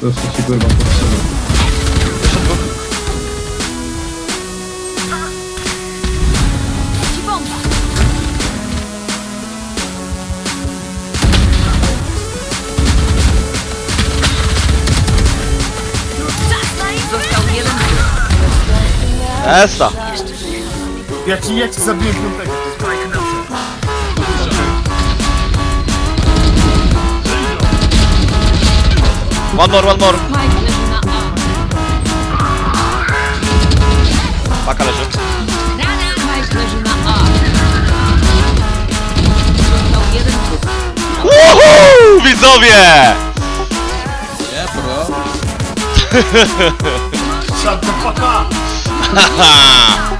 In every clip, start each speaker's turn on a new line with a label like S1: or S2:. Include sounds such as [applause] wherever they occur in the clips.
S1: Prostu ci kurwa potrzeba.
S2: Jeszcze dwóch.
S3: Ci bomba! Czas na ich
S4: Został jeden
S2: Esta!
S5: Ja ci, ja ci zabiję piątego.
S2: One more, one more.
S3: Mike leży na A.
S2: Paka leży.
S3: Mike leży na A.
S4: Został jeden wróg.
S2: Woohoo! Widzowie!
S6: Nie, bro.
S5: Shut the fuck up!
S2: Haha! [laughs]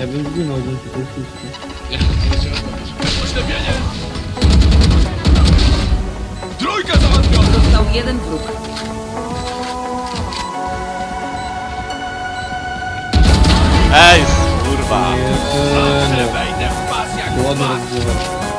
S1: Ja bym zginął dzięki tej puszce.
S6: Nie, nie chciałem robić. Oślepienie! Trójka załatwiona!
S4: Został jeden wróg.
S2: Ej, kurwa.
S1: Nie,
S6: Wejdę w pas jak
S1: ładnie
S6: mak.
S1: rozgrywa.